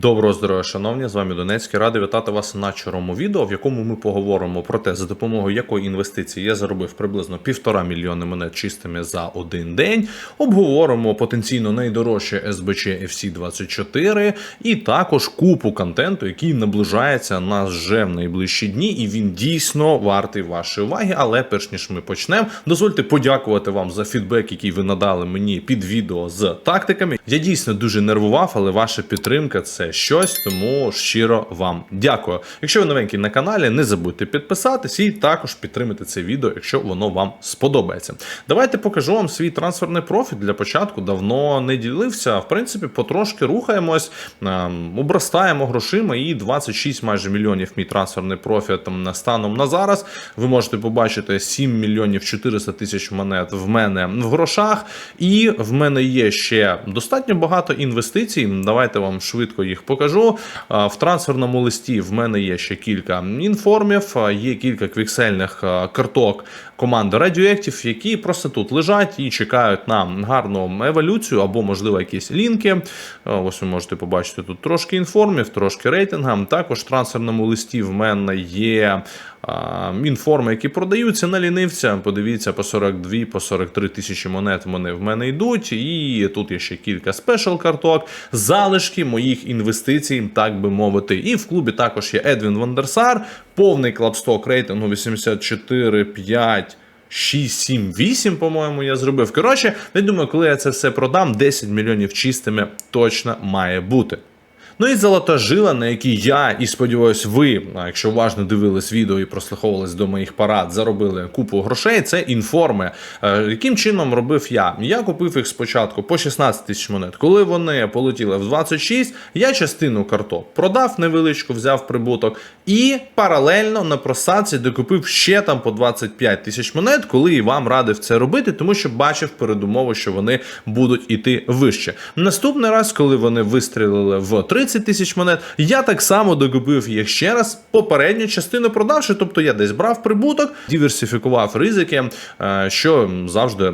Доброго здоров'я, шановні, з вами Донецький. Радий вітати вас на чорному відео, в якому ми поговоримо про те, за допомогою якої інвестиції я заробив приблизно півтора мільйони монет чистими за один день. Обговоримо потенційно найдорожче СБЧ FC24 і також купу контенту, який наближається нас вже в найближчі дні, і він дійсно вартий вашої уваги. Але перш ніж ми почнемо, дозвольте подякувати вам за фідбек, який ви надали мені під відео з тактиками. Я дійсно дуже нервував, але ваша підтримка це щось, тому щиро вам дякую. Якщо ви новенький на каналі, не забудьте підписатись і також підтримати це відео, якщо воно вам сподобається. Давайте покажу вам свій трансферний профіль для початку. Давно не ділився. В принципі, потрошки рухаємось, ем, обростаємо грошима і 26 майже мільйонів мій трансферний профіт станом на зараз. Ви можете побачити 7 мільйонів 400 тисяч монет в мене в грошах. І в мене є ще достатньо багато інвестицій. Давайте вам швидко їх покажу. В трансферному листі в мене є ще кілька інформів, є кілька квіксельних карток команди Radioactive, які просто тут лежать і чекають на гарну еволюцію або, можливо, якісь лінки. Ось ви можете побачити тут трошки інформів, трошки рейтинга. Також в трансферному листі в мене є інформи, які продаються на лінивця. Подивіться, по 42, по 43 тисячі монет вони в мене йдуть. І тут є ще кілька спешл карток, залишки моїх інвестицій, так би мовити. І в клубі також є Едвін Вандерсар, повний клабсток рейтингу 84, 5. 6, 7, 8, по-моєму, я зробив. Коротше, я думаю, коли я це все продам, 10 мільйонів чистими точно має бути. Ну і золота жила, на якій я і сподіваюсь, ви, якщо уважно дивились відео і прослуховувались до моїх парад, заробили купу грошей. Це інформи. Е, Яким чином робив я? Я купив їх спочатку по 16 тисяч монет. Коли вони полетіли в 26, я частину карток продав невеличку, взяв прибуток, і паралельно на просадці докупив ще там по 25 тисяч монет, коли і вам радив це робити, тому що бачив передумову, що вони будуть іти вище. Наступний раз, коли вони вистрілили в 30 тисяч монет, я так само докупив їх ще раз, попередню частину продавши, тобто я десь брав прибуток, диверсифікував ризики, е, що завжди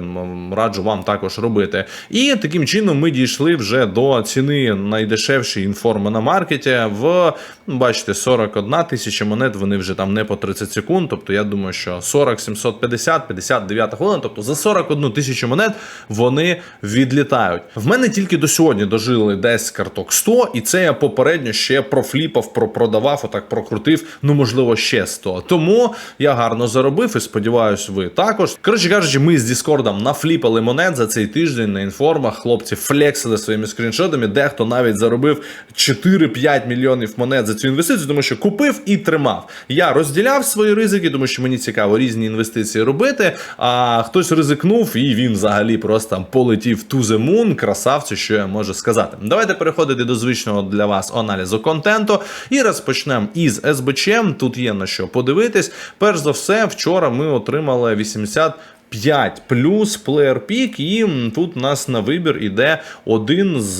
раджу вам також робити. І таким чином ми дійшли вже до ціни найдешевшої інформи на маркеті в ну, бачите 41 тисяча монет. Вони вже там не по 30 секунд. Тобто я думаю, що 40, 750, 59 хвилина, тобто за 41 тисячу монет вони відлітають. В мене тільки до сьогодні дожили десь карток 100, і це я попередньо ще профліпав, пропродавав, отак прокрутив. Ну можливо ще 100. Тому я гарно заробив і сподіваюся, ви також. Коротше кажучи, ми з Діскордом нафліпали монет за цей тиждень на інформах. Хлопці флексили своїми скріншотами. Дехто навіть заробив 4-5 мільйонів монет за цю інвестицію, тому що купив і тримав. Я розділяв свої ризики, тому що мені цікаво різні інвестиції робити. А хтось ризикнув, і він взагалі просто полетів the moon. Красавці, що я можу сказати. Давайте переходити до звичного для вас аналізу контенту. І розпочнемо із СБЧ. Тут є на що подивитись. Перш за все, вчора ми отримали 80 5 плюс плеєр пік, і тут у нас на вибір іде один з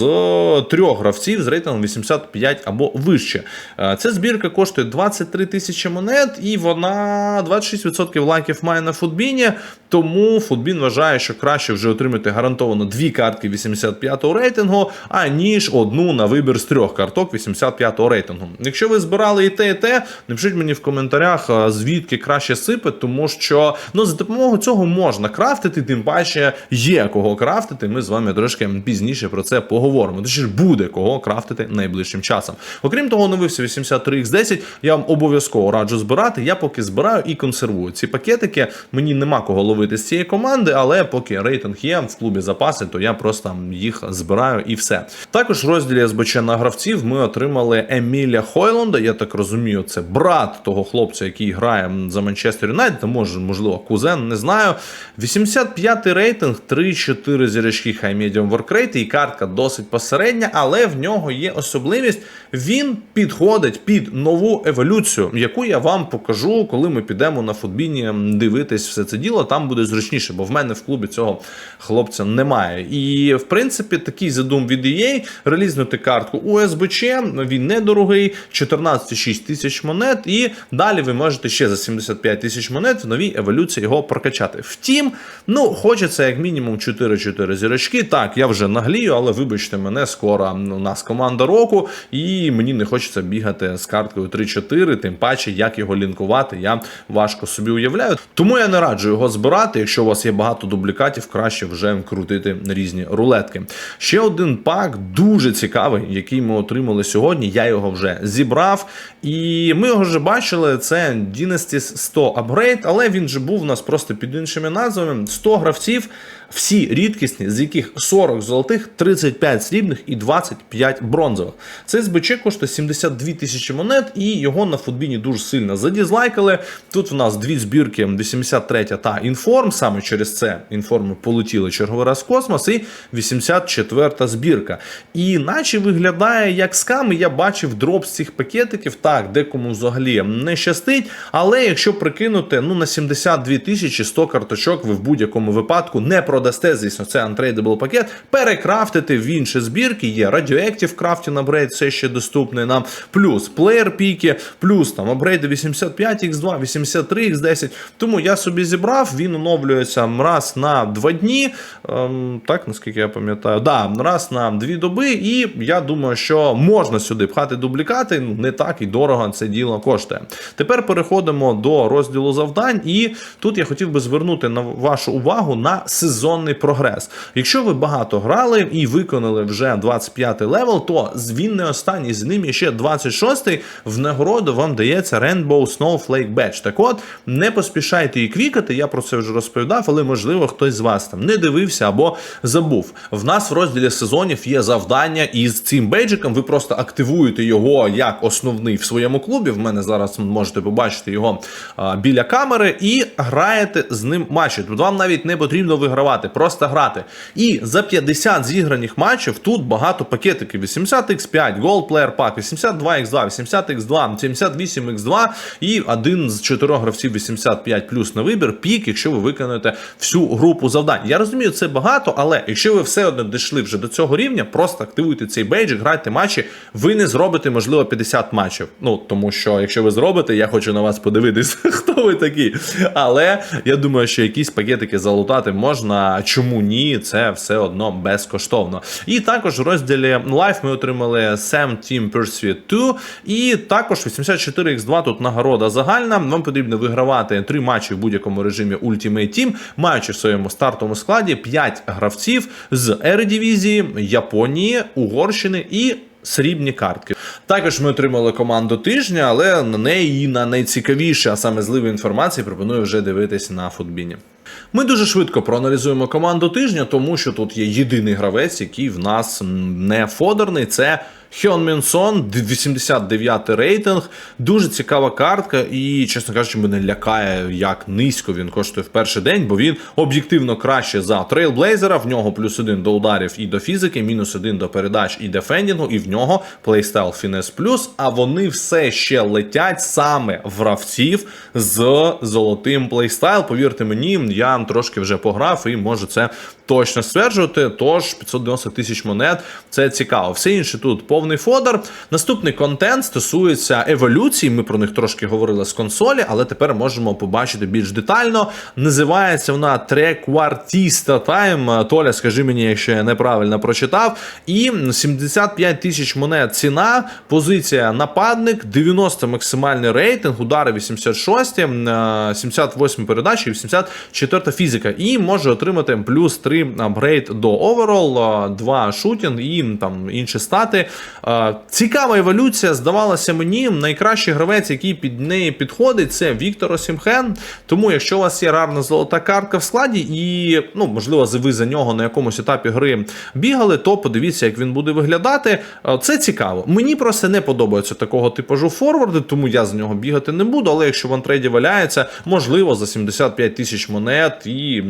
трьох гравців з рейтингом 85 або вище. Е, Ця збірка коштує 23 тисячі монет, і вона 26% лайків має на футбіні. Тому футбін вважає, що краще вже отримати гарантовано дві картки 85-го рейтингу, аніж одну на вибір з трьох карток 85-го рейтингу. Якщо ви збирали і те, і те, напишіть мені в коментарях, звідки краще сипе, тому що ну за допомогою цього можна крафтити, тим паче є кого крафтити. Ми з вами трошки пізніше про це поговоримо. Точніше, буде кого крафтити найближчим часом. Окрім того, оновився 83x10. Я вам обов'язково раджу збирати. Я поки збираю і консервую ці пакетики. Мені нема кого ловити з цієї команди, але поки рейтинг є в клубі запаси, то я просто їх збираю і все. Також розділі СБЧ на гравців ми отримали Еміля Хойланда. Я так розумію, це брат того хлопця, який грає за Манчестер Юнайтед, може, можливо, кузен, не знаю. 85-й рейтинг, 3-4 зірочки High Medium Work і картка досить посередня, але в нього є особливість. Він підходить під нову еволюцію, яку я вам покажу, коли ми підемо на футбіні дивитись все це діло. Там буде зручніше, бо в мене в клубі цього хлопця немає. І в принципі такий задум від EA релізнути картку УСБЧ, він недорогий, 14,6 тисяч монет. І далі ви можете ще за 75 тисяч монет в новій еволюції його прокачати. Втім, ну хочеться як мінімум 4-4 зірочки. Так, я вже наглію, але вибачте мене, скоро у нас команда року, і мені не хочеться бігати з карткою 3-4, тим паче, як його лінкувати, я важко собі уявляю. Тому я не раджу його збирати. Якщо у вас є багато дублікатів, краще вже крутити різні рулетки. Ще один пак дуже цікавий, який ми отримали сьогодні. Я його вже зібрав, і ми його вже бачили. Це Dynasty 100 Upgrade, але він же був у нас просто під іншими назвами. 100 гравців, всі рідкісні, з яких 40 золотих, 35 срібних і 25 бронзових. Це СБЧ коштує 72 тисячі монет, і його на футбіні дуже сильно задізлайкали. Тут в нас дві збірки: 83 та інформ. Саме через це інформи полетіли черговий раз в космос, і 84 збірка. І наче виглядає як скам. і Я бачив дроп з цих пакетиків. Так, декому взагалі не щастить. Але якщо прикинути, ну на 72 тисячі 100 карточок, ви в будь-якому випадку не продасте. Звісно, це untradeable пакет. Перекрафтити в інші збірки. Є Radioactive Crafting Upgrade, все ще доступний нам. Плюс Player піки, плюс там апгрейди 85x2, 83x10. Тому я собі зібрав, він оновлюється раз на два дні. Ем, так, наскільки я пам'ятаю, да, раз на дві доби. І я думаю, що можна сюди пхати дублікати. Ну, не так і дорого це діло коштує. Тепер переходимо до розділу завдань, і тут я хотів би звернути на вашу увагу на сезонний прогрес. Якщо ви багато грали і виконали вже 25 левел, то він не останній, з ним ще 26-й. В нагороду вам дається Rainbow Snowflake Badge. Так от, не поспішайте її квікати, я про це вже розповідав, але можливо хтось з вас там не дивився або забув. В нас в розділі сезонів є завдання із цим бейджиком. Ви просто активуєте його як основний в своєму клубі. В мене зараз можете побачити його а, біля камери, і граєте з ним матчі. Тут вам навіть не потрібно вигравати, просто грати. І за 50 зіграних матчів тут багато пакетиків: 80x5, Gold Player Pack, 82x2, 80x2, 78x2 і один з чотирьох гравців 85 плюс на вибір, пік, якщо ви виконаєте всю групу завдань. Я розумію, це багато, але якщо ви все одно дійшли вже до цього рівня, просто активуйте цей бейджик, грайте матчі, ви не зробите, можливо, 50 матчів. Ну тому що якщо ви зробите, я хочу на вас подивитись, хто ви такі. Але я думаю, що якісь пакетики залутати можна. Чому ні? Це все одно безкоштовно. І також в розділі Life ми отримали Sam Team Pursuit 2. І також 84x2 тут нагорода загальна. Вам потрібно вигравати три матчі в будь-якому режимі Ultimate Team, маючи в своєму стартовому складі 5 гравців з Ередивізії, Японії, Угорщини і. Срібні картки. Також ми отримали команду тижня, але на неї на найцікавіше, а саме зливу інформації, пропоную вже дивитися на футбіні. Ми дуже швидко проаналізуємо команду тижня, тому що тут є єдиний гравець, який в нас не фодерний. Це Хьон Мінсон, 89 рейтинг. Дуже цікава картка, і, чесно кажучи, мене лякає, як низько він коштує в перший день, бо він об'єктивно краще за трейлблейзера. В нього плюс один до ударів і до фізики, мінус один до передач і дефендінгу, і в нього плейстайл Фінес плюс. А вони все ще летять саме в гравців з золотим плейстайл. Повірте мені, я трошки вже пограв і можу це точно стверджувати. Тож 590 тисяч монет це цікаво. Все інше тут повний фодер. Наступний контент стосується еволюції. Ми про них трошки говорили з консолі, але тепер можемо побачити більш детально. Називається вона Треквартіста Тайм. Толя, скажи мені, якщо я неправильно прочитав. І 75 тисяч монет ціна, позиція нападник, 90 максимальний рейтинг, удари 86, 78 передачі, 84 фізика. І може отримати плюс 3 апгрейд до оверол, 2 шутінг і там інші стати. Цікава еволюція, здавалося мені, найкращий гравець, який під неї підходить, це Віктор Осімхен. Тому, якщо у вас є рарна золота картка в складі, і, ну, можливо, ви за нього на якомусь етапі гри бігали, то подивіться, як він буде виглядати. Це цікаво. Мені просто не подобається такого типажу форварди, тому я за нього бігати не буду. Але якщо в антрейді валяється, можливо, за 75 тисяч монет і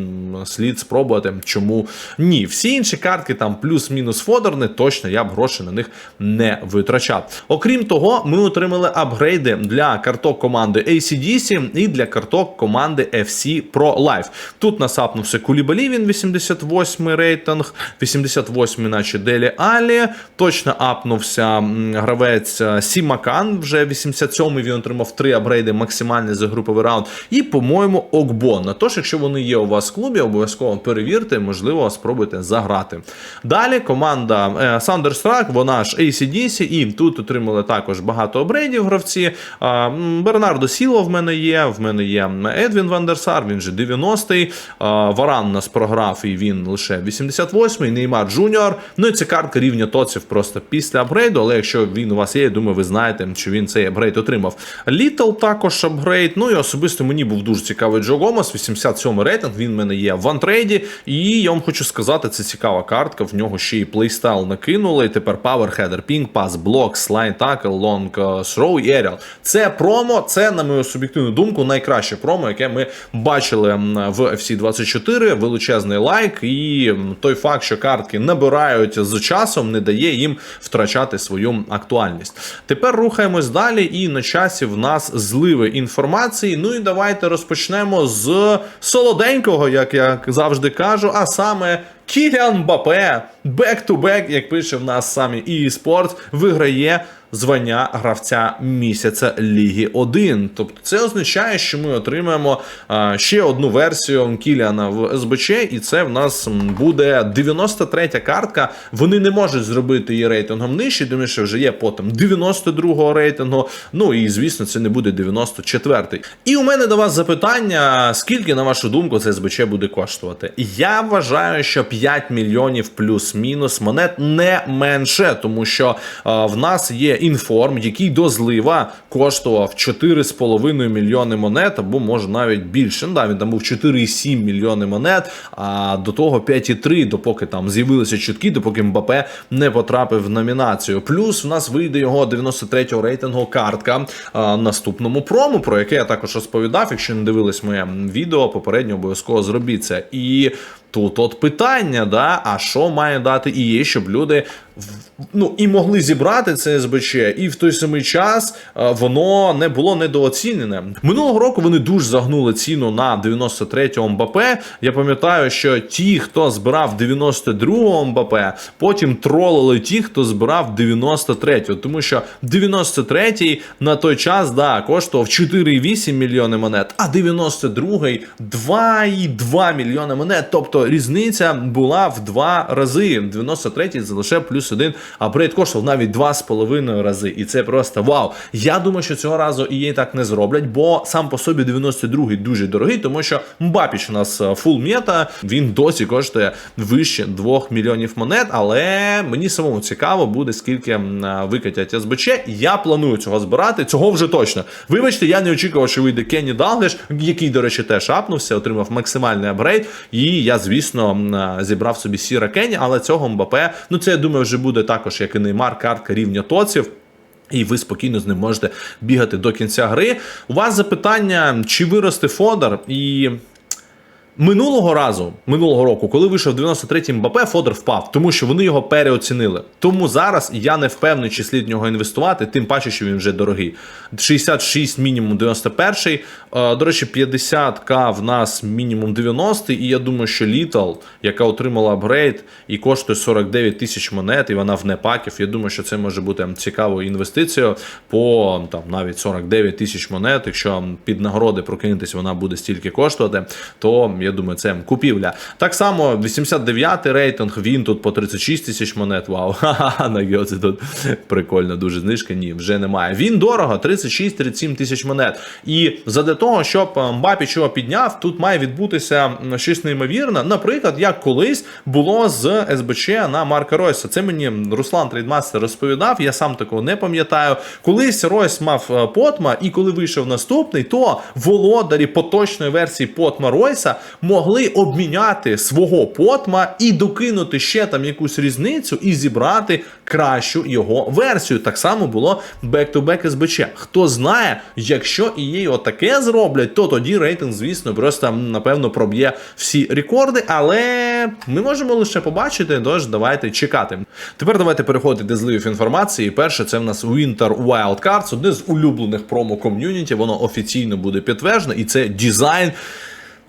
слід спробувати. Чому ні? Всі інші картки там плюс-мінус фодерни, точно я б гроші на них не витрачав. Окрім того, ми отримали апгрейди для карток команди ACDC і для карток команди FC Pro Life. Тут насапнувся Кулібалі, він 88 рейтинг, 88 наче Делі Алі. Точно апнувся гравець е, Сімакан, вже 87-й він отримав три апгрейди максимальні за груповий раунд. І, по-моєму, Окбон. Тож, якщо вони є у вас в клубі, обов'язково перевірте, можливо, спробуйте заграти. Далі команда Thunderstruck, вона ж ACDC, і тут отримали також багато апгрейдів гравці. Бернардо Сіло в мене є, в мене є Едвін Вандерсар, він же 90-й. Варан нас програв, і він лише 88-й, Неймар Джуніор. Ну і це картка рівня тоців просто після апгрейду, але якщо він у вас є, я думаю, ви знаєте, що він цей апгрейд отримав. Літл також апгрейд. Ну і особисто мені був дуже цікавий Джо Гомес, 87 рейтинг. Він в мене є в антрейді. І я вам хочу сказати, це цікава картка. В нього ще й плейстайл накинули. І тепер Power Header, Ping Pass, Block, Slide Tackle, Long е, Throw і Aerial. Це промо, це, на мою суб'єктивну думку, найкраще промо, яке ми бачили в FC24. Величезний лайк. І той факт, що картки набирають з часом, не дає їм втрачати свою актуальність. Тепер рухаємось далі, і на часі в нас зливи інформації. Ну і давайте розпочнемо з солоденького, як я завжди кажу, а саме. Кіліан Мбапе бек-ту-бек, як пише в нас самі eSports, виграє звання гравця місяця Ліги 1. Тобто це означає, що ми отримаємо ще одну версію Кіліана в СБЧ, і це в нас буде 93 картка. Вони не можуть зробити її рейтингом нижче, тому що вже є потім 92-го рейтингу. Ну і звісно, це не буде 94-й. І у мене до вас запитання: скільки, на вашу думку, це СБЧ буде коштувати? Я вважаю, що 5 мільйонів плюс-мінус монет не менше, тому що в нас є інформ, який до злива коштував 4,5 мільйони монет, або може навіть більше. Ну, да, він там був 4,7 мільйони монет, а до того 5,3, допоки там з'явилися чутки, допоки Мбапе не потрапив в номінацію. Плюс в нас вийде його 93-го рейтингу картка а, наступному прому, про яке я також розповідав. Якщо не дивились моє відео, попередньо обов'язково зробіть це. І Тут от питання, да, а що має дати ІЄ, щоб люди ну, і могли зібрати це СБЧ, і в той самий час е, воно не було недооцінене. Минулого року вони дуже загнули ціну на 93-го Мбапе. Я пам'ятаю, що ті, хто збирав 92-го Мбапе, потім тролили ті, хто збирав 93-го, тому що 93-й на той час да, коштував 4,8 мільйони монет, а 92-й 2,2 мільйони монет. Тобто різниця була в два рази. 93-й це лише плюс один, а апгрейд коштував навіть 2,5 рази. І це просто вау. Я думаю, що цього разу і так не зроблять, бо сам по собі 92-й дуже дорогий, тому що Мбапіч у нас фул мета, він досі коштує вище 2 мільйонів монет, але мені самому цікаво буде, скільки викатять СБЧ. Я планую цього збирати, цього вже точно. Вибачте, я не очікував, що вийде Кенні Далглеш, який, до речі, теж апнувся, отримав максимальний апгрейд. І я, звісно, зібрав собі Сіра Кенні, але цього Мбапе, ну це я думаю, вже буде також, як і Неймар, картка рівня тоців. І ви спокійно з ним можете бігати до кінця гри. У вас запитання, чи виросте Фодар і Минулого разу, минулого року, коли вийшов 93-й Мбапе, Фодор впав, тому що вони його переоцінили. Тому зараз я не впевнений, чи слід в нього інвестувати, тим паче, що він вже дорогий. 66 мінімум 91-й. Е, До речі, 50к в нас мінімум 90 І я думаю, що Літл, яка отримала апгрейд і коштує 49 тисяч монет, і вона в непаків. Я думаю, що це може бути цікавою інвестицією по там навіть 49 тисяч монет. Якщо під нагороди прокинутись, вона буде стільки коштувати, то я думаю, це купівля. Так само 89-й рейтинг, він тут по 36 тисяч монет. Вау, на Геоці тут прикольно, дуже знижка. Ні, вже немає. Він дорого, 36-37 тисяч монет. І задля того, щоб Мбапіч його підняв, тут має відбутися щось неймовірне. Наприклад, як колись було з СБЧ на Марка Ройса. Це мені Руслан Трейдмастер розповідав. Я сам такого не пам'ятаю. Колись Ройс мав е, Потма, і коли вийшов наступний, то володарі поточної версії Потма Ройса могли обміняти свого потма і докинути ще там якусь різницю і зібрати кращу його версію. Так само було back-to-back СБЧ. Хто знає, якщо EA отаке зроблять, то тоді рейтинг, звісно, просто напевно проб'є всі рекорди, але ми можемо лише побачити, тож давайте чекати. Тепер давайте переходити до зливів інформації. Перше, це в нас Winter Wild Cards, одне з улюблених промо ком'юніті. Воно офіційно буде підтверджено, і це дизайн.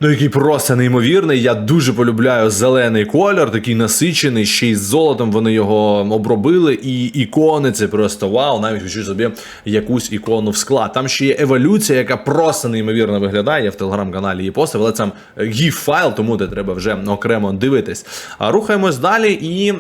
Ну, який просто неймовірний. Я дуже полюбляю зелений колір, такий насичений, ще й з золотом вони його обробили. І ікони це просто вау. Навіть хочу собі якусь ікону в склад. Там ще є еволюція, яка просто неймовірно виглядає. Я в телеграм-каналі її постив, але це гіф файл, тому де треба вже окремо дивитись. А рухаємось далі. І е,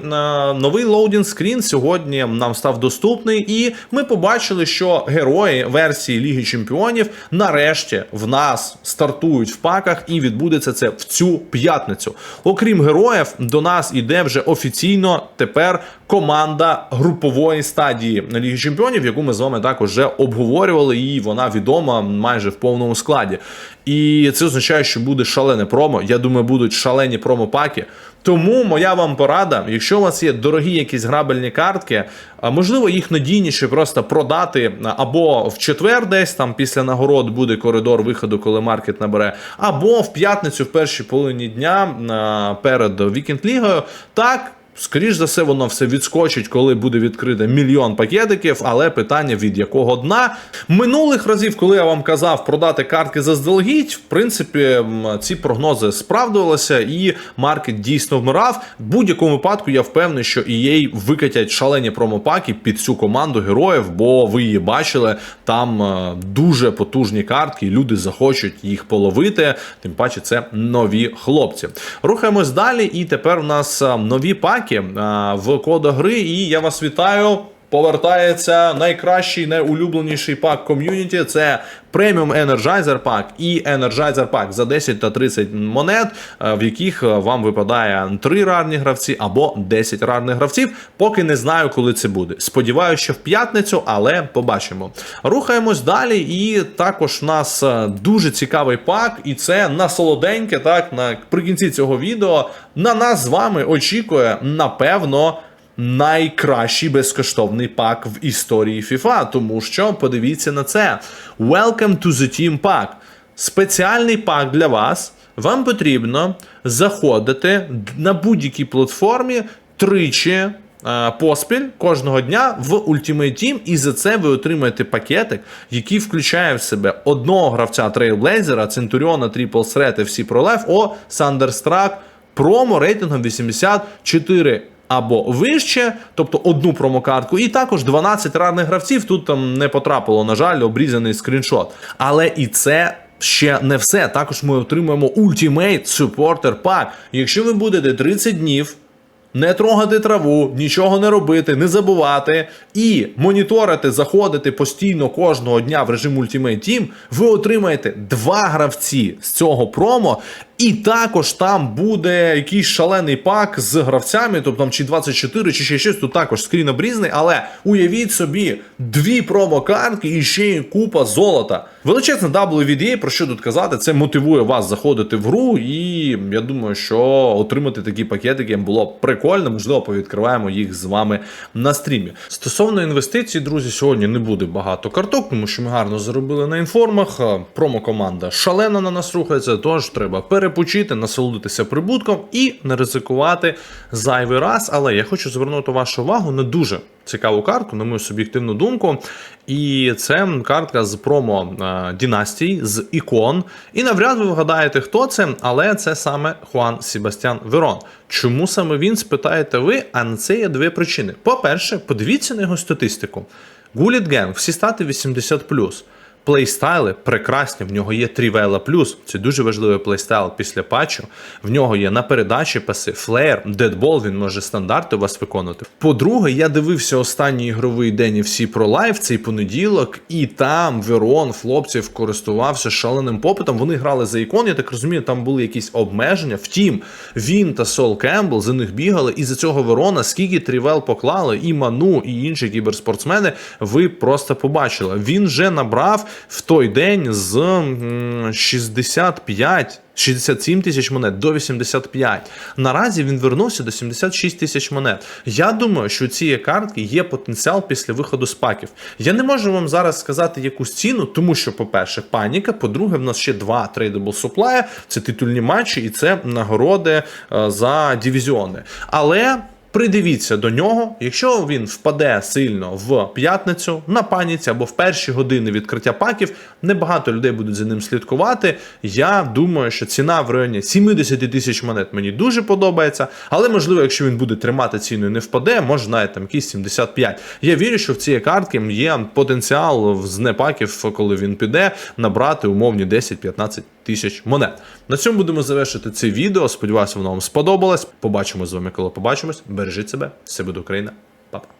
новий лоудінг скрін сьогодні нам став доступний, і ми побачили, що герої версії Ліги Чемпіонів нарешті в нас стартують в паках, і відбудеться це в цю п'ятницю. Окрім героїв, до нас іде вже офіційно тепер команда групової стадії Ліги Чемпіонів, яку ми з вами також вже обговорювали, і вона відома майже в повному складі. І це означає, що буде шалене промо. Я думаю, будуть шалені промо-паки. Тому моя вам порада, якщо у вас є дорогі якісь грабельні картки, можливо, їх надійніше просто продати або в четвер, десь там після нагород буде коридор виходу, коли маркет набере, або в п'ятницю, в першій половині дня перед вікенд лігою. Так. Скоріш за все, воно все відскочить, коли буде відкрите мільйон пакетиків, але питання від якого дна. Минулих разів, коли я вам казав продати картки заздалегідь, в принципі, ці прогнози справдувалися, і маркет дійсно вмирав. В будь-якому випадку я впевнений, що EA викатять шалені промопаки під цю команду героїв, бо ви її бачили, там е, дуже потужні картки, люди захочуть їх половити. Тим паче, це нові хлопці. Рухаємось далі, і тепер у нас е, нові паки е, в кодах гри. І я вас вітаю. Повертається найкращий, найулюбленіший пак ком'юніті. Це преміум Energizer пак і Energizer пак за 10 та 30 монет, е, в яких е, вам випадає 3 рарні гравці або 10 рарних гравців. Поки не знаю, коли це буде. Сподіваюся, що в п'ятницю, але побачимо. Рухаємось далі, і також в нас е, дуже цікавий пак, і це на солоденьке, так наприкінці цього відео на нас з вами очікує, напевно найкращий безкоштовний пак в історії FIFA, тому що подивіться на це. Welcome to the Team Pack. Спеціальний пак для вас. Вам потрібно заходити на будь-якій платформі тричі. е, Поспіль кожного дня в Ultimate Team, і за це ви отримаєте пакетик, який включає в себе одного гравця Trailblazer, Центуріона, Threat, FC Pro Life, О, Thunderstruck, промо рейтингом 84 або вище, тобто одну промокартку, і також 12 рарних гравців. Тут там не потрапило, на жаль, обрізаний скріншот. Але і це. Ще не все. Також ми отримуємо Ultimate Supporter Pack. Якщо ви будете 30 днів не трогати траву, нічого не робити, не забувати і моніторити, заходити постійно кожного дня в режим Ultimate Team, ви отримаєте два гравці з цього промо. І також там буде якийсь шалений пак з гравцями, тобто там чи 24, чи ще щось, тут також скрін обрізаний, але уявіть собі, дві промо-картки і ще й купа золота. Величезна WVDA, про що тут казати, це мотивує вас заходити в гру, і я думаю, що отримати такі пакетики було б прикольно, можливо, повідкриваємо їх з вами на стрімі. Стосовно інвестицій, друзі, сьогодні не буде багато карток, тому що ми гарно заробили на інформах. Промо-команда шалено на нас рухається, тож треба перепочити, насолодитися прибутком і не ризикувати зайвий раз. Але я хочу звернути вашу увагу на дуже цікаву картку, на мою суб'єктивну думку. І це картка з промо е, династій, з ікон. І навряд ви вгадаєте, хто це, але це саме Хуан Себастьян Верон. Чому саме він спитаєте ви? А на це є дві причини. По-перше, подивіться на його статистику. Гуліт Генг, всі стати 80+. Плейстайли прекрасні, в нього є Трівела Плюс, це дуже важливий плейстайл після патчу. В нього є на передачі паси, флеєр, дедбол, він може стандарти у вас виконувати. По-друге, я дивився останній ігровий день всі про лайв цей понеділок, і там Верон хлопців користувався шаленим попитом. Вони грали за ікон, я так розумію, там були якісь обмеження. Втім, він та Сол Кембл за них бігали, і за цього Верона, скільки Трівел поклали, і Ману, і інші кіберспортсмени, ви просто побачили. Він вже набрав в той день з 65 67 тисяч монет до 85. Наразі він вернувся до 76 тисяч монет. Я думаю, що у цієї картки є потенціал після виходу з паків. Я не можу вам зараз сказати якусь ціну, тому що, по-перше, паніка. По-друге, в нас ще два трейдабл суплая, це титульні матчі і це нагороди е, за дивізіони. Але. Придивіться до нього, якщо він впаде сильно в п'ятницю на паніці або в перші години відкриття паків, небагато людей будуть за ним слідкувати. Я думаю, що ціна в районі 70 тисяч монет мені дуже подобається. Але можливо, якщо він буде тримати ціну і не впаде, може навіть там якісь 75. Я вірю, що в цієї картки є потенціал з непаків, коли він піде, набрати умовні 10-15 тисяч монет. На цьому будемо завершити це відео. Сподіваюся, воно вам сподобалось. Побачимо з вами, коли побачимось. Бережіть себе, все буде Україна. Па-па.